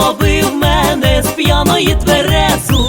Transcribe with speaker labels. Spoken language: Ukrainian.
Speaker 1: зробив мене з п'яної тверезу.